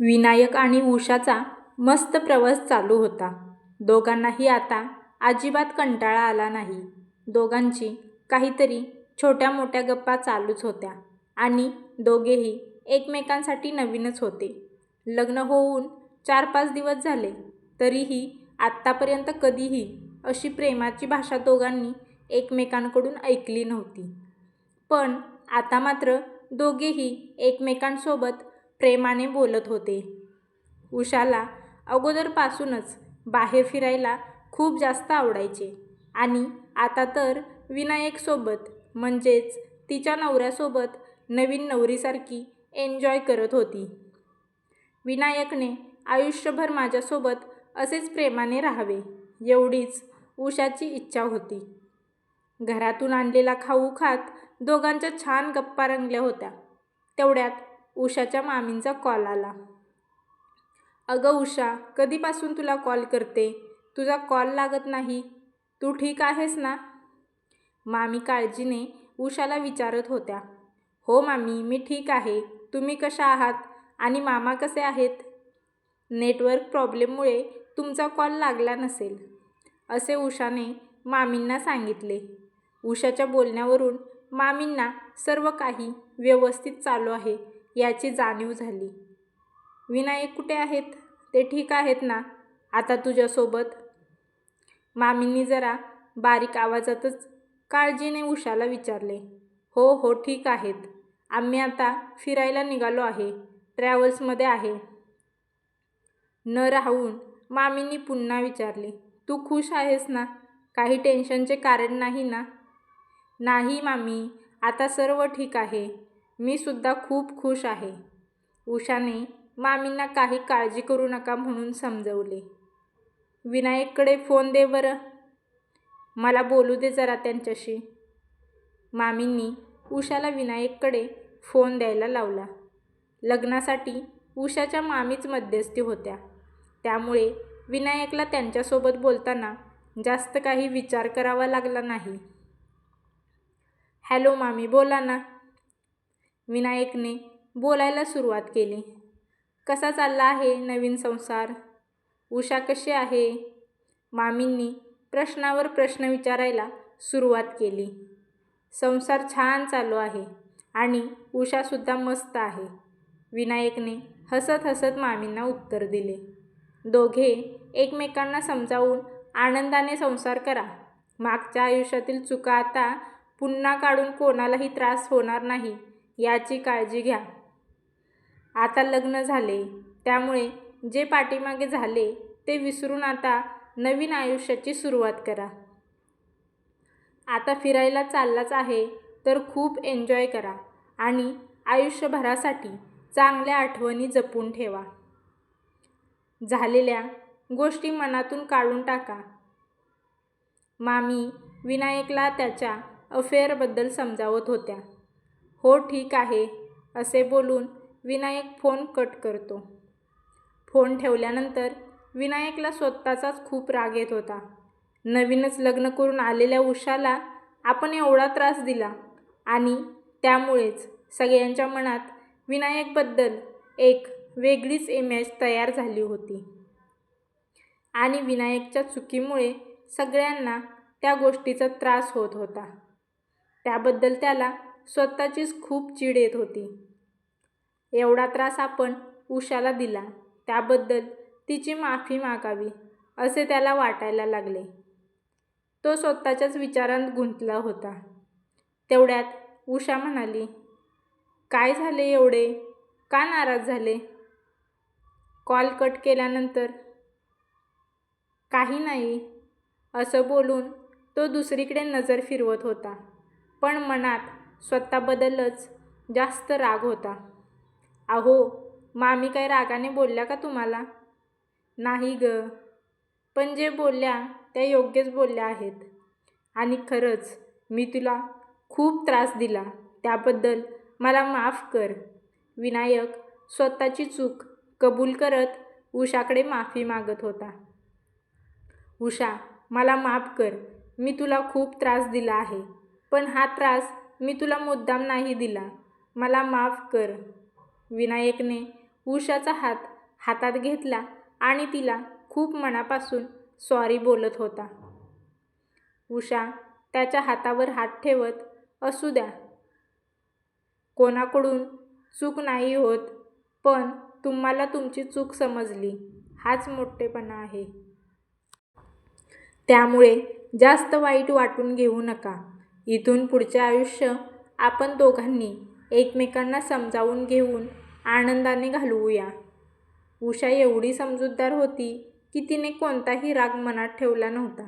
विनायक आणि उषाचा मस्त प्रवास चालू होता. दोघांनाही आता अजिबात कंटाळा आला नाही. दोघांची काहीतरी छोट्या मोठ्या गप्पा चालूच होत्या आणि दोघेही एकमेकांसाठी नवीनच होते. लग्न होऊन चार पाच दिवस झाले, तरीही आत्तापर्यंत कधीही अशी प्रेमाची भाषा दोघांनी एकमेकांकडून ऐकली नव्हती. पण आता मात्र दोघेही एकमेकांसोबत प्रेमाने बोलत होते. उषाला अगोदरपासूनच बाहेर फिरायला खूप जास्त आवडायचे आणि आता तर विनायकसोबत म्हणजेच तिच्या नवऱ्यासोबत नवीन नवरीसारखी एन्जॉय करत होती. विनायकने आयुष्यभर माझ्यासोबत असेच प्रेमाने राहावे, एवढीच उषाची इच्छा होती. घरातून आणलेला खाऊ खात दोघांच्या छान गप्पा रंगल्या होत्या. तेवढ्यात उषाच्या मामींचा कॉल आला. अगं उषा, कधीपासून तुला कॉल करते तुझा कॉल लागत नाही. तू ठीक आहेस ना? मामी काळजीने उषाला विचारत होत्या. हो मामी, मी ठीक आहे. तुम्ही कशा आहात आणि मामा कसे आहेत? नेटवर्क प्रॉब्लेममुळे तुमचा कॉल लागला नसेल, असे उषाने मामींना सांगितले. उषाच्या बोलण्यावरून मामींना सर्व काही व्यवस्थित चालू आहे याची जाणीव झाली. विनायक कुठे आहेत? ते ठीक आहेत ना आता तुझ्यासोबत? मामींनी जरा बारीक आवाजातच काळजीने उषाला विचारले. हो हो ठीक आहेत. आम्ही आता फिरायला निघालो आहे. ट्रॅव्हल्समध्ये आहे. न राहून मामींनी पुन्हा विचारले. तू खुश आहेस ना? काही टेन्शनचे कारण नाही ना? नाही मामी, आता सर्व ठीक आहे. मी सुद्धा खूप खुश आहे. उषाने मामींना काही काळजी करू नका म्हणून समजवले. विनायककडे फोन दे बरं. मला बोलू दे जरा त्यांच्याशी. मामींनी उषाला विनायककडे फोन द्यायला लावला. लग्नासाठी उषाच्या मामीच मध्यस्थी होत्या. त्यामुळे विनायकला त्यांच्यासोबत बोलताना जास्त काही विचार करावा लागला नाही. हॅलो मामी, बोला ना. विनायकने बोलायला सुरुवात केली. कसा चालला आहे नवीन संसार? उषा कशी आहे? मामींनी प्रश्नावर प्रश्न विचारायला सुरुवात केली. संसार छान चालू आहे आणि उषासुद्धा मस्त आहे. विनायकने हसत हसत मामींना उत्तर दिले. दोघे एकमेकांना समजावून आनंदाने संसार करा. मागच्या आयुष्यातील चुका आता पुन्हा काढून कोणालाही त्रास होणार नाही याची काळजी घ्या. आता लग्न झाले त्यामुळे जे पाठीमागे झाले ते विसरून आता नवीन आयुष्याची सुरुवात करा. आता फिरायला चाललाच आहे तर खूप एन्जॉय करा आणि आयुष्यभरासाठी चांगल्या आठवणी जपून ठेवा. झालेल्या गोष्टी मनातून काढून टाका. मामी विनायकला त्याच्या अफेअरबद्दल समजावत होत्या. हो ठीक आहे, असे बोलून विनायक फोन कट करतो. फोन ठेवल्यानंतर विनायकला स्वतःचाच खूप राग येत होता. नवीनच लग्न करून आलेल्या उषाला आपण एवढा त्रास दिला आणि त्यामुळेच सगळ्यांच्या मनात विनायकबद्दल एक वेगळीच इमेज तयार झाली होती. आणि विनायकच्या चुकीमुळे सगळ्यांना त्या गोष्टीचा त्रास होत होता. त्याबद्दल त्याला स्वतःचीच खूप चीड येत होती. एवढा त्रास आपण उषाला दिला त्याबद्दल तिची माफी मागावी असे त्याला वाटायला लागले. तो स्वतःच्याच विचारांत गुंतला होता. तेवढ्यात उषा म्हणाली. काय झाले एवढे? का नाराज झाले? कॉल कट केल्यानंतर. काही नाही, असं बोलून तो दुसरीकडे नजर फिरवत होता. पण मनात स्वतःबद्दलच जास्त राग होता. अहो, मामी काय रागाने बोलल्या का तुम्हाला? नाही गं, पण जे बोलल्या त्या योग्यच बोलल्या आहेत. आणि खरंच मी तुला खूप त्रास दिला त्याबद्दल मला माफ कर. विनायक स्वतःची चूक कबूल करत उषाकडे माफी मागत होता. उषा, मला माफ कर. मी तुला खूप त्रास दिला आहे. पण हा त्रास मी तुला मुद्दाम नाही दिला. मला माफ कर. विनायकने उषाचा हात हातात घेतला आणि तिला खूप मनापासून सॉरी बोलत होता. उषा त्याच्या हातावर हात ठेवत असू द्या. कोणाकडून चूक नाही होत पण तुम्हाला तुमची चूक समजली हाच मोठेपणा आहे. त्यामुळे जास्त वाईट वाटून घेऊ नका. इथून पुढचे आयुष्य आपण दोघांनी एकमेकांना समजावून घेऊन आनंदाने घालवूया. उषा एवढी समजूतदार होती की तिने कोणताही राग मनात ठेवला नव्हता.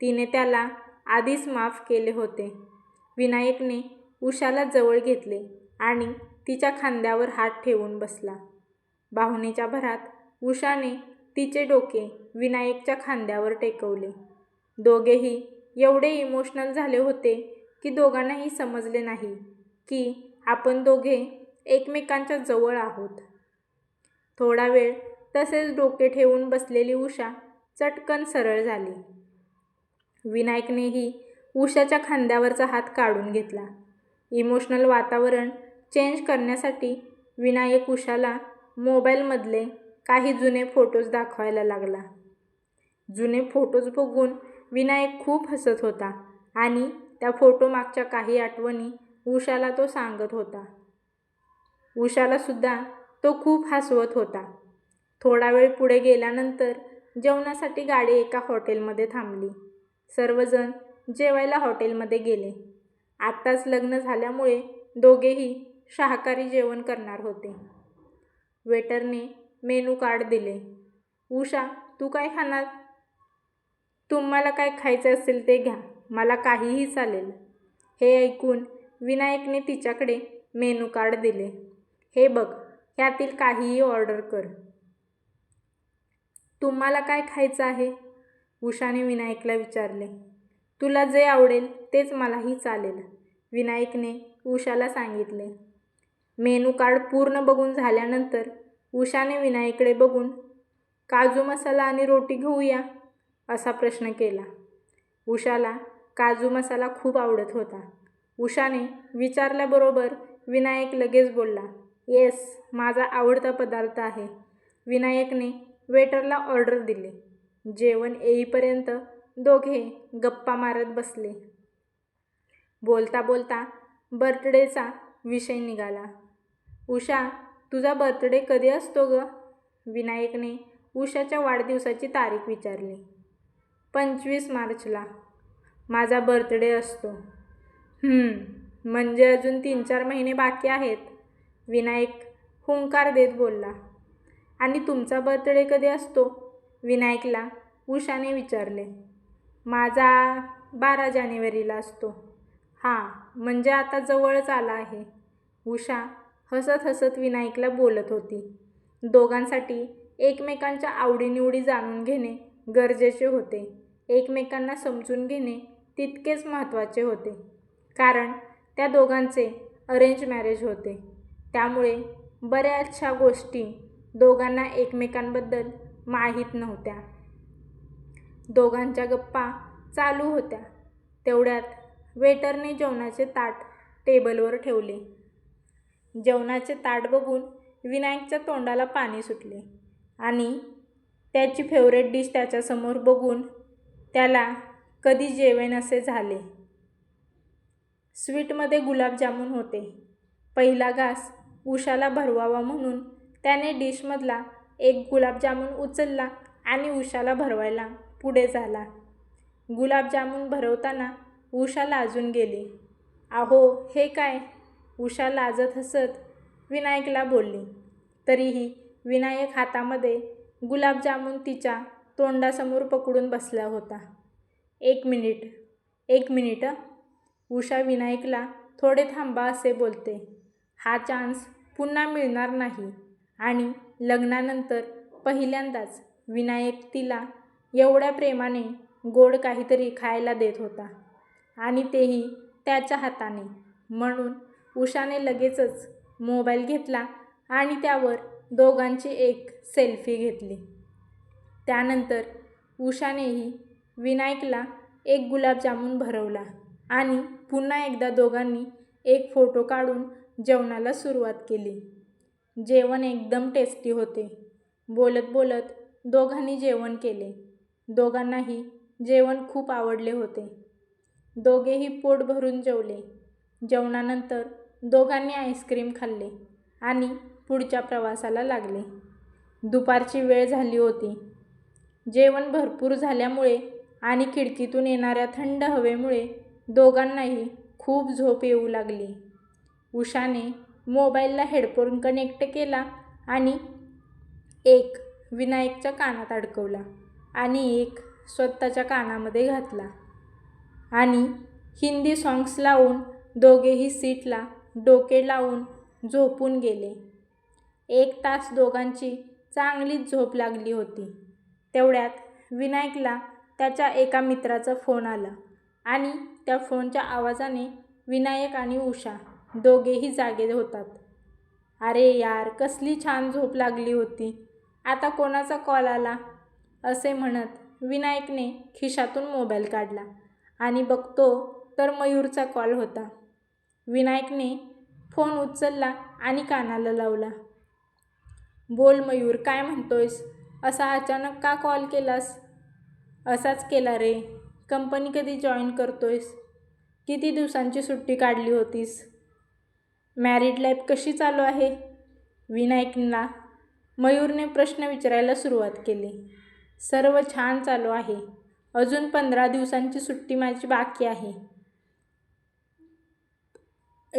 तिने त्याला आधीच माफ केले होते. विनायकने उषाला जवळ घेतले आणि तिच्या खांद्यावर हात ठेवून बसला. भावनेच्या भरात उषाने तिचे डोके विनायकच्या खांद्यावर टेकवले. दोघेही एवढे इमोशनल झाले होते की दोघांनाही समजले नाही की आपण दोघे एकमेकांच्या जवळ आहोत. थोडा वेळ तसेच डोके ठेवून बसलेली उषा चटकन सरळ झाली. विनायकनेही उषाच्या खांद्यावरचा हात काढून घेतला. इमोशनल वातावरण चेंज करण्यासाठी विनायक उषाला मोबाईलमधले काही जुने फोटोज दाखवायला लागला. जुने फोटोज बघून विनायक खूप हसत होता आणि त्या फोटोमागच्या काही आठवणी उषाला तो सांगत होता. उषालासुद्धा तो खूप हसवत होता. थोडा वेळ पुढे गेल्यानंतर जेवणासाठी गाडी एका हॉटेलमध्ये थांबली. सर्वजण जेवायला हॉटेलमध्ये गेले. आत्ताच लग्न झाल्यामुळे दोघेही शाकाहारी जेवण करणार होते. वेटरने मेनू कार्ड दिले. उषा तू काय खाणार? तुम्हाला काय खायचे असेल ते घ्या. मला काहीही चालेल. हे ऐकून विनायकने तिच्याकडे मेनू कार्ड दिले. हे बघ ह्यातील काहीही ऑर्डर कर. तुम्हाला काय खायचं आहे? उषाने विनायकला विचारले. तुला जे आवडेल तेच मलाही चालेल विनायकने उषाला सांगितले. मेनू कार्ड पूर्ण बघून झाल्यानंतर उषाने विनायकडे बघून काजू मसाला आणि रोटी घेऊया असा प्रश्न केला. उषाला काजू मसाला खूप आवडत होता. उषाने विचारल्याबरोबर विनायक लगेच बोलला येस माझा आवडता पदार्थ आहे. विनायकने वेटरला ऑर्डर दिली. जेवण येईपर्यंत दोघे गप्पा मारत बसले. बोलता बोलता बर्थडेचा विषय निघाला. उषा तुझा बर्थडे कधी असतो गं? विनायकने उषाच्या वाढदिवसाची तारीख विचारली. पंचवीस मार्चला माझा बर्थडे असतो. म्हणजे अजून तीन चार महिने बाकी आहेत. विनायक हुंकार देत बोलला. आणि तुमचा बर्थडे कधी असतो? विनायकला उषाने विचारले. माझा बारा जानेवारीला असतो. हां म्हणजे आता जवळच आला आहे. उषा हसत हसत विनायकला बोलत होती. दोघांसाठी एकमेकांच्या आवडीनिवडी जाणून घेणे गरजेचे होते. एकमेकांना समजून घेणे तितकेच महत्त्वाचे होते. कारण त्या दोघांचे अरेंज मॅरेज होते. त्यामुळे बऱ्याचशा गोष्टी दोघांना एकमेकांबद्दल माहीत नव्हत्या. दोघांच्या गप्पा चालू होत्या तेवढ्यात वेटरने जेवणाचे ताट टेबलवर ठेवले. जेवणाचे ताट बघून विनायकच्या तोंडाला पाणी सुटले आणि त्याची फेवरेट डिश त्याच्यासमोर बघून त्याला कधी जेवेनसे झाले. स्वीटमध्ये गुलाबजामुन होते. पहिला घास उषाला भरवावा म्हणून त्याने डिशमधला एक गुलाबजामुन उचलला आणि उषाला भरवायला पुढे झाला. गुलाबजामुन भरवताना उषा लाजून गेली. अहो हे काय? उषा लाजत हसत विनायकला बोलली. तरीही विनायक हातामध्ये गुलाबजामुन तिच्या तोंडासमोर पकडून बसला होता. एक मिनिट एक मिनिट उषा विनायकला थोडे थांबा असे बोलते. हा चान्स पुन्हा मिळणार नाही आणि लग्नानंतर पहिल्यांदाच विनायक तिला एवढ्या प्रेमाने गोड काहीतरी खायला देत होता आणि तेही त्याच्या हाताने. म्हणून उषाने लगेचच मोबाईल घेतला आणि त्यावर दोघांची एक सेल्फी घेतली. त्यानंतर उषानेही विनायकला एक गुलाबजामुन भरवला आणि पुन्हा एकदा दोघांनी एक फोटो काढून जेवणाला सुरुवात केली. जेवण एकदम टेस्टी होते. बोलत बोलत दोघांनी जेवण केले. दोघांनाही जेवण खूप आवडले होते. दोघेही पोट भरून जेवले. जेवणानंतर दोघांनी आईस्क्रीम खाल्ले आणि पुढच्या प्रवासाला लागले. दुपारची वेळ झाली होती. जेवण भरपूर झाल्यामुळे आणि खिडकीतून येणाऱ्या थंड हवेमुळे दोघांनाही खूप झोप येऊ लागली. उषाने मोबाईलला हेडफोन कनेक्ट केला आणि एक विनायकच्या कानात अडकवला आणि एक स्वतःच्या कानामध्ये घातला आणि हिंदी सॉंग्स लावून दोघेही सीटला डोके लावून झोपून गेले. एक तास दोघांची चांगलीच झोप लागली होती. तेवढ्यात विनायकला त्याच्या एका मित्राचा फोन आला आणि त्या फोनच्या आवाजाने विनायक आणि उषा दोघेही जागे होतात. अरे यार कसली छान झोप लागली होती. आता कोणाचा कॉल आला? असे म्हणत विनायकने खिशातून मोबाईल काढला आणि बघतो तर मयूरचा कॉल होता. विनायकने फोन उचलला आणि कानाला लावला. बोल मयूर काय म्हणतोयस? असा अचानक का कॉल केलास? असाच केला रे. कंपनी कधी जॉईन करतोयस? किती दिवसांची सुट्टी काढली होतीस? मॅरिड लाईफ कशी चालू आहे? विनायकला मयूरने प्रश्न विचारायला सुरुवात केली. सर्व छान चालू आहे. अजून पंधरा दिवसांची सुट्टी माझी बाकी आहे.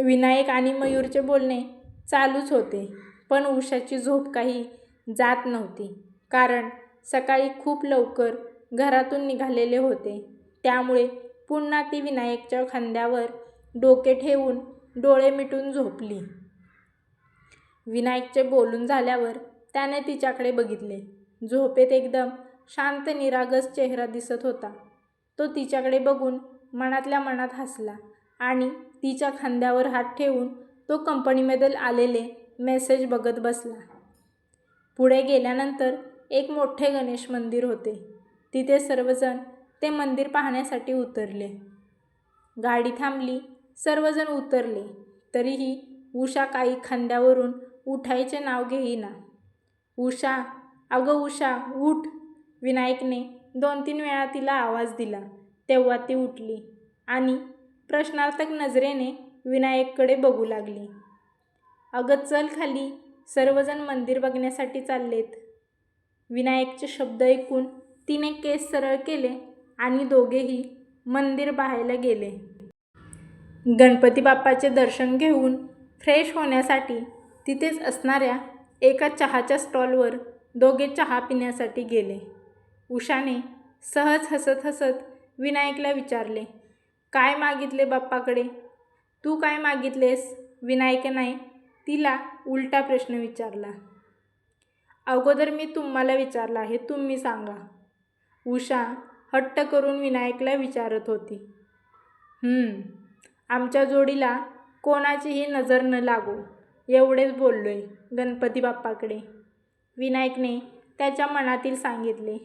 विनायक आणि मयूरचे बोलणे चालूच होते पण उषाची झोप काही जात नव्हती. कारण सकाळी खूप लवकर घरातून निघालेले होते. त्यामुळे पुन्हा ती विनायकच्या खांद्यावर डोके ठेवून डोळे मिटून झोपली. विनायकचे बोलून झाल्यावर त्याने तिच्याकडे बघितले. झोपेत एकदम शांत निरागस चेहरा दिसत होता. तो तिच्याकडे बघून मनातल्या मनात हसला आणि तिच्या खांद्यावर हात ठेवून तो कंपनीमध्ये आलेले मेसेज बघत बसला. पुढे गेल्यानंतर एक मोठे गणेश मंदिर होते. तिथे सर्वजण ते मंदिर पाहण्यासाठी उतरले. गाडी थांबली सर्वजण उतरले. तरीही उषा काही खांद्यावरून उठायचे नाव घेईना. उषा अगं उषा उठ. विनायकने दोन तीन वेळा तिला आवाज दिला. तेव्हा ती उठली आणि प्रश्नार्थक नजरेने विनायककडे बघू लागली. अगं चल खाली सर्वजण मंदिर बघण्यासाठी चाललेत. विनायकचे शब्द ऐकून तिने केस सरळ केले आणि दोघेही मंदिर पाहायला गेले. गणपती बाप्पाचे दर्शन घेऊन फ्रेश होण्यासाठी तिथेच असणाऱ्या एका चहाच्या स्टॉलवर दोघे चहा पिण्यासाठी गेले. उषाने सहज हसत हसत विनायकला विचारले काय मागितले बाप्पाकडे? तू काय मागितलेस? विनायकने तिला उलटा प्रश्न विचारला. अगोदर मी तुम्हाला विचारला आहे तुम्ही सांगा. उषा हट्ट करून विनायकला विचारत होती. आमच्या जोडीला कोणाचीही नजर न लागो एवढेच बोललो आहे गणपती बाप्पाकडे. विनायकने त्याच्या मनातील सांगितले.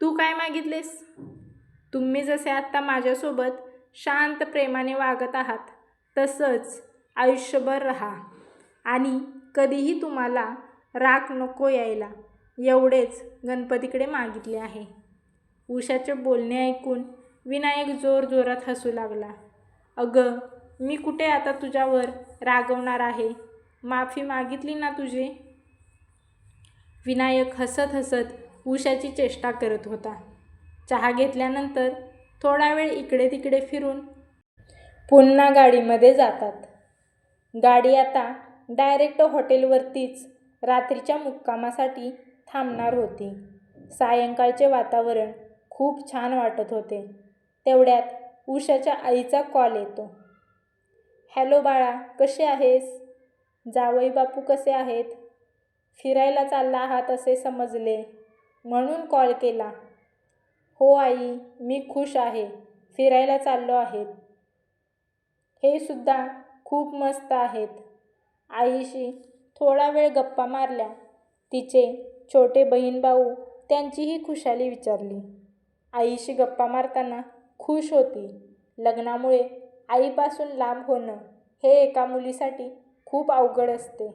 तू काय मागितलेस? तुम्ही जसे आत्ता माझ्यासोबत शांत प्रेमाने वागत आहात तसंच आयुष्यभर राहा आणि कधीही तुम्हाला राग नको यायला. एवढेच गणपतीकडे मागितले आहे. उषाचे बोलणे ऐकून विनायक जोर जोरात हसू लागला. अगं मी कुठे आता तुझ्यावर रागवणार आहे? माफी मागितली ना तुझी? विनायक हसत हसत उषाची चेष्टा करत होता. चहा घेतल्यानंतर थोडा वेळ इकडे तिकडे फिरून पुन्हा गाडीमध्ये जातात. गाडी आता डायरेक्ट हॉटेलवरतीच रात्रीच्या मुक्कामासाठी थांबणार होती. सायंकाळचे वातावरण खूप छान वाटत होते. तेवढ्यात उषाच्या आईचा कॉल येतो. हॅलो बाळा कसे आहेस? जावई बापू कसे आहेत? फिरायला चालला आहात असे समजले म्हणून कॉल केला. हो आई मी खुश आहे. फिरायला चाललो आहेत. हे सुद्धा खूप मस्त आहेत. आईशी थोडा वेळ गप्पा मारल्या तिचे छोटे बहीण भाऊ त्यांचीही खुशाली विचारली आईशी गप्पा मारताना खुश होती लग्नामुळे आईपासून लांब होणं हे एका मुलीसाठी खूप अवघड असते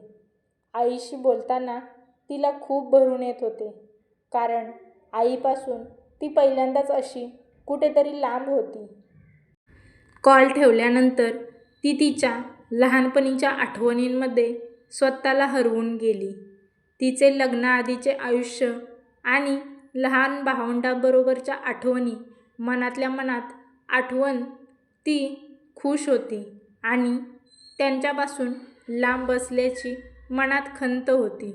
आईशी बोलताना तिला खूप भरून येत होते. कारण आईपासून ती पहिल्यांदाच अशी कुठेतरी लांब होती. कॉल ठेवल्यानंतर ती तिच्या लहानपणीच्या आठवणींमध्ये स्वतःला हरवून गेली. तिचे लग्नाआधीचे आयुष्य आणि लहान भावंडांबरोबरच्या आठवणी मनातल्या मनात आठवण ती खुश होती आणि त्यांच्यापासून लांब असल्याची मनात खंत होती.